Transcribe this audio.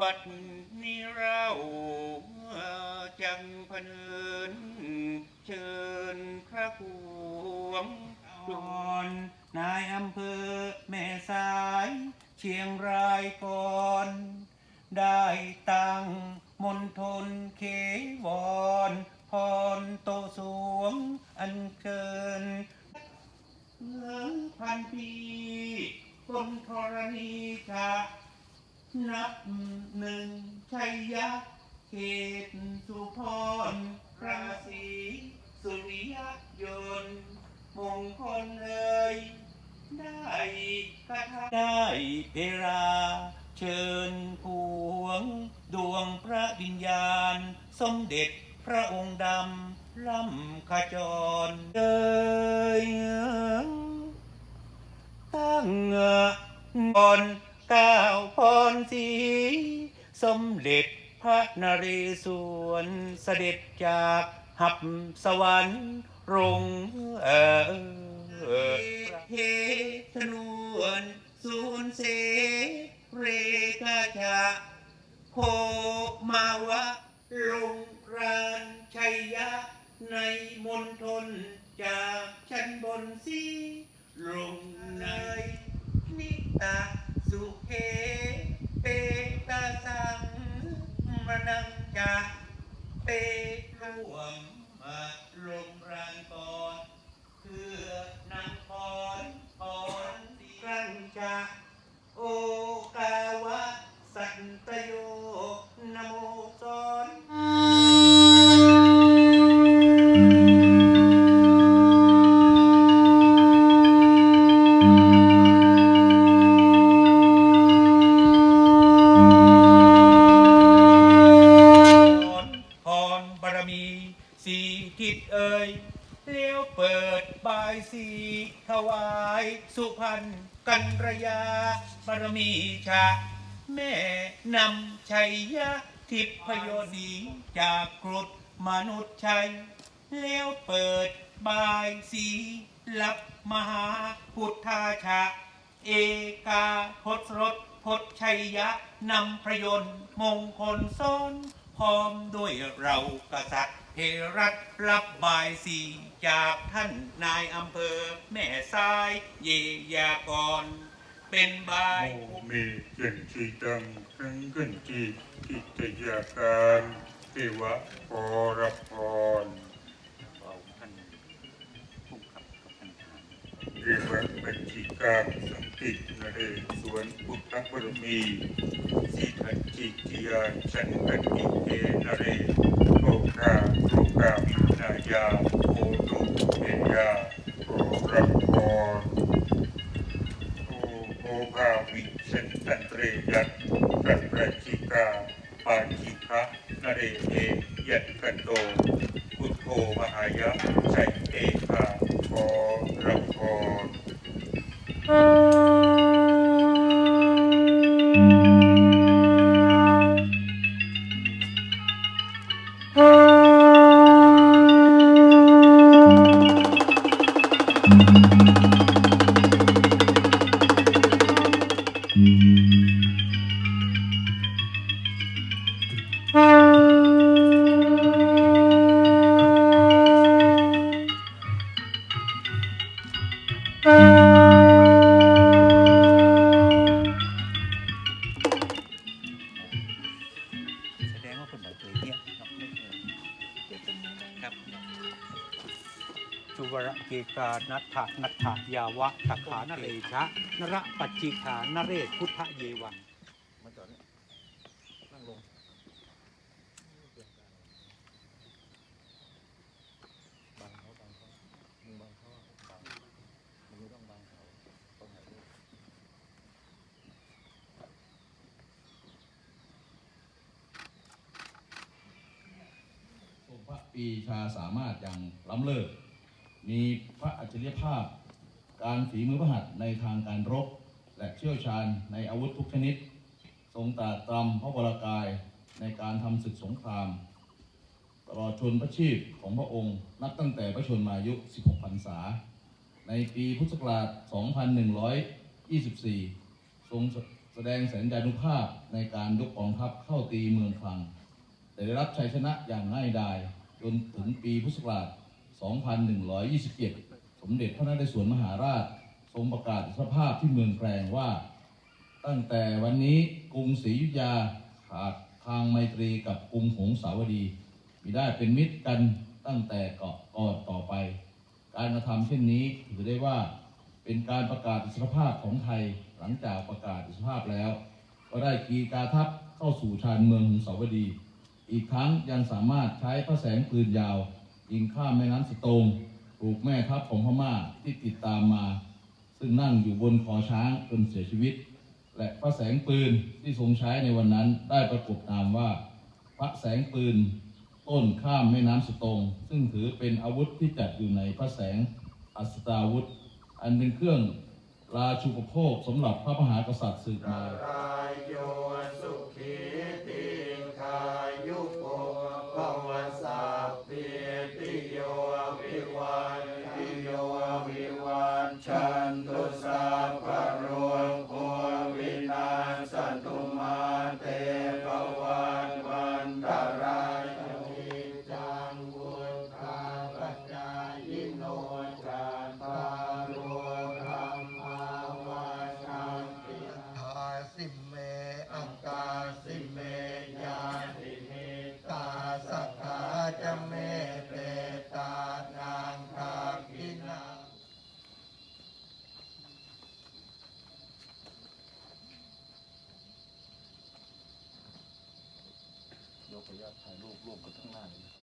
บัดนี้เราจังพเนินเชิญพระหลวงจอนนายอำเภอแม่สาย เชียงรายก่อน ได้ตั้งมณฑลเขวรพรโตสวงอันเชิญเมื่อพันปีคนธรณีกะ นับหนึ่งชัยยะเขตสุพรราศีสุริยยนต์มงคลเลยได้กระทำได้เวลาเชิญพวง ดวงพระวิญญาณ สมเด็จพระองค์ดำล่ำขจรเอ่ยตั้งก่อน ก้าวพรสีสมเด็จพระนเรศวรเสด็จจากหับสวรรค์รงเออเฮทนวนสูนเสเรกาชาโพมาวะลงรานชัยยะ ในมณฑลจากชั้นบนสีลงในนิตา เขเปตาสังมนังจะเปร่วมมาลงรางก่อนเพื่อนำพรพรสีรังจะโอกาวะสันตโย บายสีถวาย สุพรรณกันระยาบารมีชา แม่นำชัยยะทิพยดี จากกรุดมนุษย์ชัยเลี้ยวเปิดบายสีรับมหาพุทธาชา เอกาพศรถพศชัยยะนำพระยนต์มงคลซ้อน พร้อมด้วยเรากษัตริย์เทรัตรับบายสีจากท่านนายอำเภอ แม่ทรายเยยากร เป็นบายโมเมเจนชีตังครั้งกันจีทิตยาการเทวะพรพรเอาท่านผู้ขับกับท่านทหารเรียกว่าบัญชีการสังกิ ตินเรศวรพุทธบรมีสิทธัจิติยาชันกักิเกนเรโลกาโลกามินายาโอตุเทยาโอรพรโอโอภาวิชันตันเรยัตกัปราชิกาปาชิคะนเรเอยัตกันโตพุทโธมหายะชัยเอกาขอรับพร สุวรเกกานัทธนัทธายาวะตขานเรชะนระปัจจิขานเรศพุทธเยวังมาจอดนี่นั่งลงบังเขาบังเขามึงบังเขาบังมึงไม่ต้องบังเขาต้องถ่ายรูปทรงพระปีชาสามารถย่างล้ำเลิศ มีพระอัจฉริยภาพ การฝีมือพระหัตในทางการรบ และเชี่ยวชาญในอาวุธทุกชนิด ทรงตาตรำพระวรากายในการทำศึกสงคราม ตลอดชนพระชีพของพระองค์ นับตั้งแต่พระชนมายุ 16พรรษา ในปีพุทธศักราช 2124 ทรงแสดงแสนยานุภาพในการยกกองทัพเข้าตีเมืองคลัง แต่ได้รับชัยชนะอย่างง่ายดายจนถึงปีพุทธศักราช 2127สมเด็จพระนเรศวรมหาราช ทรงประกาศสภาพที่เมืองแกลงว่า ตั้งแต่วันนี้กรุงศรีอยุธยาขาดทางไมตรีกับกรุงหงสาวดีมิได้เป็นมิตรกันตั้งแต่เกาะก่อนต่อไป การกระทำเช่นนี้ถือได้ว่าเป็นการประกาศอิสรภาพของไทยหลังจากประกาศอิสรภาพแล้ว ก็ได้กีกาทัพเข้าสู่ชานเมืองหงสาวดี อีกทั้งยังสามารถใช้พระแสงปืนยาว ยิงข้ามแม่น้ำสตงปลูกแม่ทัพของพม่าที่ติดตามมา ซึ่งนั่งอยู่บนคอช้างจนเสียชีวิต และพระแสงปืนที่ทรงใช้ในวันนั้นได้ปรากฏนามว่า พระแสงปืนต้นข้ามแม่น้ำสตง ซึ่งถือเป็นอาวุธที่จัดอยู่ในพระแสงอัศตาวุธ อันเป็นเครื่องราชูปโภคสำหรับพระมหากษัตริย์สืบมา ถ่ายรูปรวมกันทั้งหน้าเลย